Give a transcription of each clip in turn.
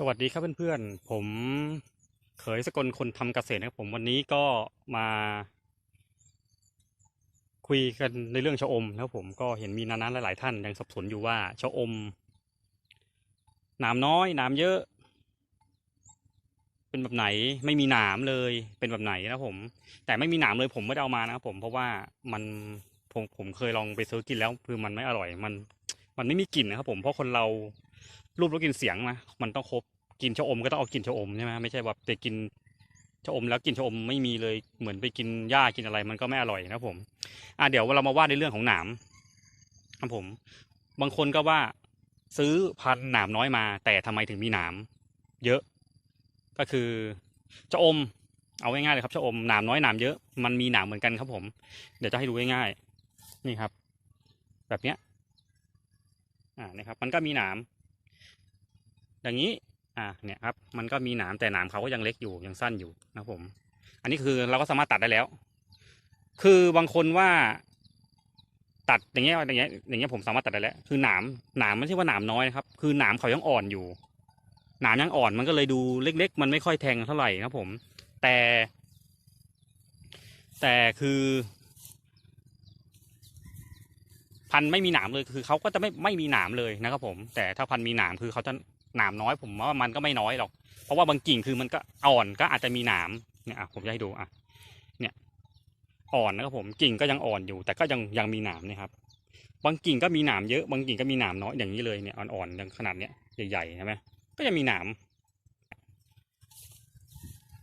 สวัสดีครับเพื่อนๆ ผมเขยสกลคนทำเกษตรนะครับผมวันนี้ก็มา คุยกันในเรื่องชะอมแล้วผมก็เห็นมีนานาหลายๆท่านยังสับสนอยู่ว่าชะอมหนามน้อยหนามเยอะ เป็นแบบไหนไม่มีหนามเลยเป็นแบบไหนนะผม แต่ไม่มีหนามเลยผมไม่ได้เอามานะครับผมเพราะว่ามันผมผมเคยลองไปซื้อกินแล้วคือมันไม่อร่อยมัน มันไม่มีกลิ่นนะครับผมเพราะคนเรา รูปแล้วกินเสียงนะมันต้องครบกินชะอมก็ต้องเอากินชะอมใช่ไหมไม่ใช่แบบไปกินชะอมแล้วกินชะอมไม่มีเลยเหมือนไปกินหญ้ากินอะไร มันก็ไม่อร่อยนะผม อะเดี๋ยวเรามาว่าในเรื่องของหนามครับผม บางคนก็ว่าซื้อพันหนามน้อยมา แต่ทำไมถึงมีหนามเยอะ ก็คือชะอม เอาง่ายๆเลยครับชะอมหนามน้อยหนามเยอะมันมีหนามเหมือนกันครับผม เดี๋ยวจะให้ดูง่ายๆนี่ครับ แบบเนี้ยอ่านะครับ มันก็มีหนาม อย่างนี้อ่าเนี่ยครับมันก็มีหนามแต่หนามเขาก็ยังเล็กอยู่ยังสั้นอยู่นะผม อันนี้คือเราก็สามารถตัดได้แล้ว คือบางคนว่าตัดอย่างเงี้ยอย่างเงี้ยอย่างเงี้ยผมสามารถตัดได้แล้ว คือหนามหนามไม่ใช่ว่าหนามน้อยนะครับ คือหนามเขายังอ่อนอยู่ หนามยังอ่อนมันก็เลยดูเล็ก ๆ มันไม่ค่อยแทงเท่าไหร่นะผม แต่ แต่คือ พันธุ์ไม่มีหนามเลยคือเขาก็จะไม่ไม่มีหนามเลยนะครับผม แต่ถ้าพันธุ์มีหนามคือเขาจะ หนามน้อยผมว่ามันก็ไม่น้อยหรอก เพราะว่าบางกิ่งคือมันก็อ่อนก็อาจจะมีหนามเนี่ยผมจะให้ดูอะเนี่ยอ่อนนะครับผมกิ่งก็ยังอ่อนอยู่ แต่ก็ยังยังมีหนามนะครับ บางกิ่งก็มีหนามเยอะบางกิ่งก็มีหนามน้อยอย่างนี้เลยเนี่ยอ่อนๆอย่างขนาดเนี้ยใหญ่ๆใช่ไหมก็ยังมีหนาม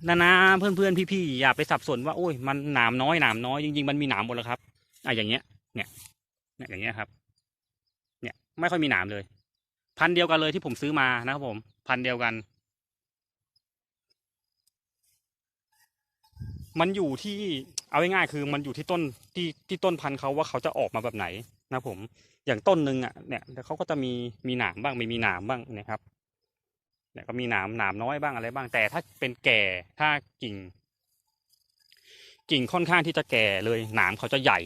นานาเพื่อนๆพี่ๆอย่าไปสับสนว่าโอ้ยมันหนามน้อยหนามน้อยจริงๆมันมีหนามหมดแล้วครับอะอย่างเงี้ย เนี่ยเนี่ยอย่างเงี้ยครับ เนี่ยไม่ค่อยมีหนามเลย พันเดียวกันเลยที่ผมซื้อมานะครับผม พันเดียวกัน มันอยู่ที่เอาง่ายๆคือมันอยู่ที่ต้นที่ที่ต้นพันธุ์เขาว่าเขาจะออกมาแบบไหนนะผม อย่างต้นหนึ่งอะเนี่ยเขาก็จะมีมีหนามบ้างไม่มีหนามบ้างนะครับเนี่ยก็มีหนามหนามน้อยบ้างอะไรบ้าง แต่ถ้าเป็นแก่ถ้ากิ่ง กิ่งค่อนข้างที่จะแก่เลยหนามเขาจะใหญ่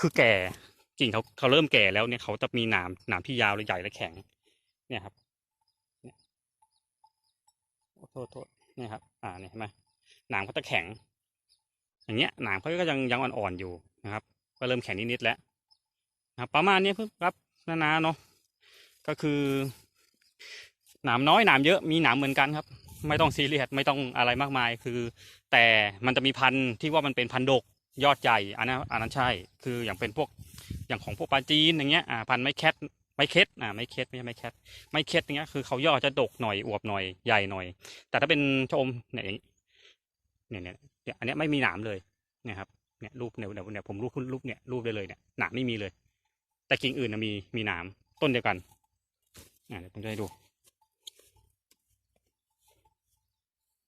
คือแก่ กิ่งเขาเขาเริ่มแก่แล้วเนี่ยเขาจะมีหนามหนามที่ยาวและใหญ่และแข็ง เนี่ยครับโทษโทษเนี่ยครับ อ่าเนี่ยเห็นไหมหนามเขาจะแข็ง อย่างเงี้ยหนามเขาก็ยังยังอ่อนๆอยู่นะครับ ก็เริ่มแข็งนิดๆแล้วนะครับ ประมาณนี้ครับนานๆเนาะก็คือหนามน้อยหนามเยอะมีหนามเหมือนกันครับ ไม่ต้องซีเรียสไม่ต้องอะไรมากมายคือ แต่มันจะมีพันธุ์ที่ว่ามันเป็นพันธุ์ดกยอดใหญ่อันนั้นอันนั้นใช่ คืออย่างเป็นพวก อย่างของพวกปลาจีนอย่างเงี้ยอ่าพันไม้แคทไม้เค็ดอ่าไม้เค็ดไม่ใช่ไม้แคทไม้เค็ดอย่างเงี้ยคือเขาย่อจะดกหน่อยอวบหน่อยใหญ่หน่อย แต่ถ้าเป็นชอมเนี่ยอย่างเนี่ยเนี่ยเนี่ยอันนี้ไม่มีหนามเลยนี่ยครับเนี่ยรูปเนี่ยเดี๋ยวเนี่ยผมรูปรูปเนี่ยรูปได้เลยเนี่ยหนามไม่มีเลย แต่กิ่งอื่นนะมีมีหนามต้นเดียวกันอ่าเดี๋ยวผมจะให้ดู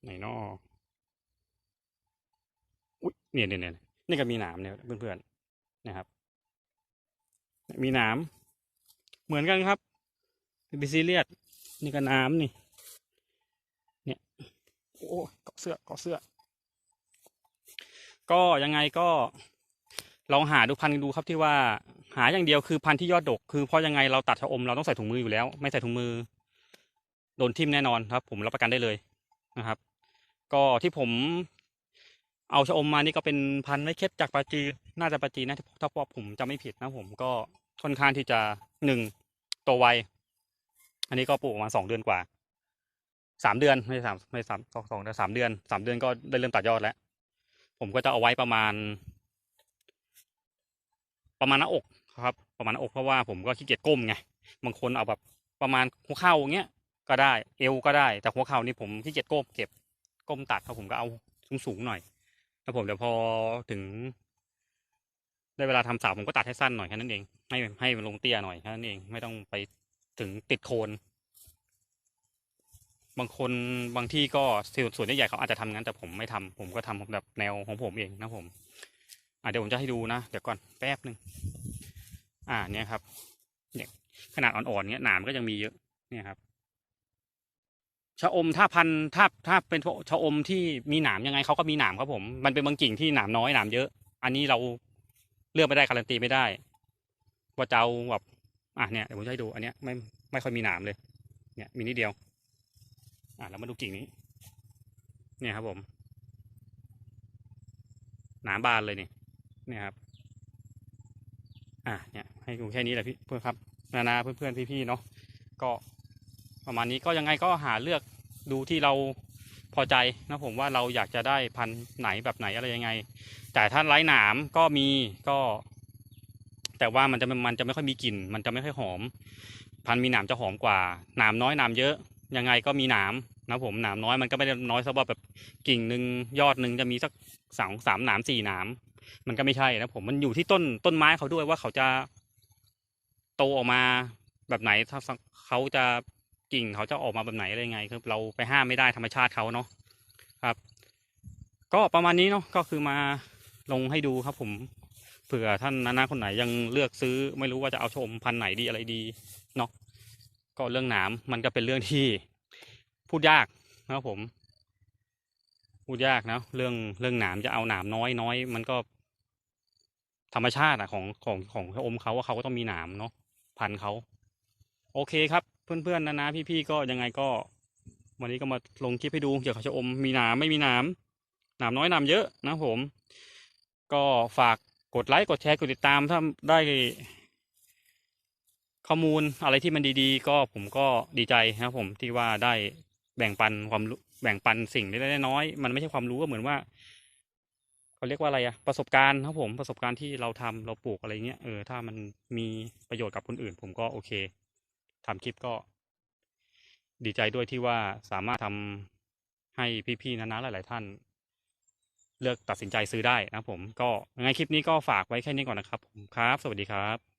ไหนนออุ้ยเนี่ยเนี่ยเนี่ยนี่ก็มีหนามเนี่ยเพื่อนๆนะครับ มีหนามเหมือนกันครับบิซีเรียสนี่ก็น้ำนี่ เนี่ย โอ้เกาะเสื้อเกาะเสื้อ ก็ยังไงก็ลองหาดูพันธุ์ดูครับที่ว่าหาอย่างเดียวคือพันธุ์ที่ยอดดก คือเพราะยังไงเราตัดชะอมเราต้องใส่ถุงมืออยู่แล้ว ไม่ใส่ถุงมือ โดนทิ่มแน่นอนครับ ผมรับประกันได้เลยนะครับ ก็ที่ผมเอาชะอมมานี่ก็เป็นพันธุ์ไม่เคล็ดจากปาจีนน่าจะปาจีนนะถ้าพอผมจำไม่ผิดนะผมก็ ค่อนข้างที่จะหนึ่งโตวไว อันนี้ก็ปลูกมาสองเดือนกว่าสามเดือนไม่สามไม่สามสองสองแต่สามเดือนสามเดือนก็ได้เริ่มตัดยอดแล้ว ผมก็จะเอาไว้ประมาณ ประมาณหน้าอกครับ ประมาณหน้าอกเพราะว่าผมก็ขี้เกียจก้มไงบางคนเอาแบบประมาณหัวเข่าอย่างเงี้ยก็ได้ เอวก็ได้แต่หัวเข่านี่ผมขี้เกียจก้มเก็บก้มตัดครับผมก็เอาสูงๆหน่อยแล้วผมเดี๋ยวพอถึง ได้เวลาทำสาวผมก็ตัดให้สั้นหน่อยแค่นั้นเอง ให้ให้มันลงเตี้ยหน่อยแค่นั้นเองไม่ต้องไปถึงติดโคน บางคนบางที่ก็ส่วนส่วนใหญ่เขาอาจจะทำงั้นแต่ผมไม่ทำผมก็ทำแบบแนวของผมเองนะผมอะเดี๋ยวผมจะให้ดูนะเดี๋ยวก่อนแป๊บหนึ่งอ่าเนี่ยครับ เนี่ยขนาดอ่อนๆเนี้ยหนามก็ยังมีเยอะ เนี่ยครับชะอมถ้าพันถ้าถ้าเป็นพวกชะอมที่มีหนามยังไงเขาก็มีหนามครับผม มันเป็นบางกิ่งที่หนามน้อยหนามเยอะ อันนี้เรา เลือกไม่ได้การันตีไม่ได้ ว่าจะเอาแบบอะเนี่ยเดี๋ยวผมจะให้ดูอันเนี้ยไม่ไม่ค่อยมีหนามเลย เนี่ยมีนิดเดียว อะแล้วมาดูกิ่งนี้ เนี่ยครับผม หนามบานเลยนี่เนี่ยครับ อะเนี่ย ให้ดูแค่นี้แหละพี่เพื่อนครับ นานาเพื่อนๆพี่ๆเนาะก็ประมาณนี้ก็ยังไงก็หาเลือกดูที่เรา พอใจนะผมว่าเราอยากจะได้พันธุ์ไหนแบบไหนอะไรยังไง แต่ถ้าไร้หนามก็มีก็ แต่ว่ามันจะมันจะไม่ค่อยมีกลิ่น มันจะไม่ค่อยหอม พันธุ์มีหนามจะหอมกว่าหนามน้อยหนามเยอะยังไงก็มีหนามนะผมหนามน้อยมันก็ไม่ได้น้อยซะว่าแบบกิ่งหนึ่งยอดหนึ่งจะมีสักสองสามหนามสี่หนามมันก็ไม่ใช่นะผมมันอยู่ที่ต้นต้นไม้เขาด้วยว่าเขาจะโตออกมาแบบไหนถ้าเขาจะ กิ่งเขาจะออกมาแบบไหนอะไรยังไงคือเราไปห้ามไม่ได้ธรรมชาติเขาเนาะครับ ก็ประมาณนี้เนาะก็คือมาลงให้ดูครับผมเผื่อท่านนานาคนไหนยังเลือกซื้อ ไม่รู้ว่าจะเอาชมพันธุ์ไหนดีอะไรดีเนาะก็เรื่องหนามมันก็เป็นเรื่องที่พูดยากนะครับผมพูดยากนะเรื่องเรื่องหนามจะเอาหนามน้อยน้อยมันก็ ธรรมชาติอะของของของชะอมเขาว่าเขาก็ต้องมีหนามเนาะพันธุ์เขาโอเคครับ เพื่อนๆนะนะพี่ๆก็ยังไงก็ วันนี้ก็มาลงคลิปให้ดูเกี่ยวกับชะอมมีหนามไม่มีหนามหนามน้อยหนามเยอะนะผม ก็ฝากกดไลค์กดแชร์กดติดตามถ้าได้ข้อมูลอะไรที่มันดีๆ ก็ผมก็ดีใจนะผมที่ว่าได้แบ่งปันความแบ่งปันสิ่งเล็กๆน้อยๆมันไม่ใช่ความรู้ก็เหมือนว่าเขาเรียกว่าอะไรอะประสบการณ์ครับผมประสบการณ์ที่เราทำเราปลูกอะไรเงี้ยเออถ้ามันมีประโยชน์กับคนอื่น ผมก็โอเค ทำคลิปก็ดีใจด้วยที่ว่าสามารถทำให้พี่ๆนะนะหลาย ๆ ท่าน เลือกตัดสินใจซื้อได้นะผม ก็ยังไงคลิปนี้ก็ฝากไว้แค่นี้ก่อนนะครับผมครับ สวัสดีครับ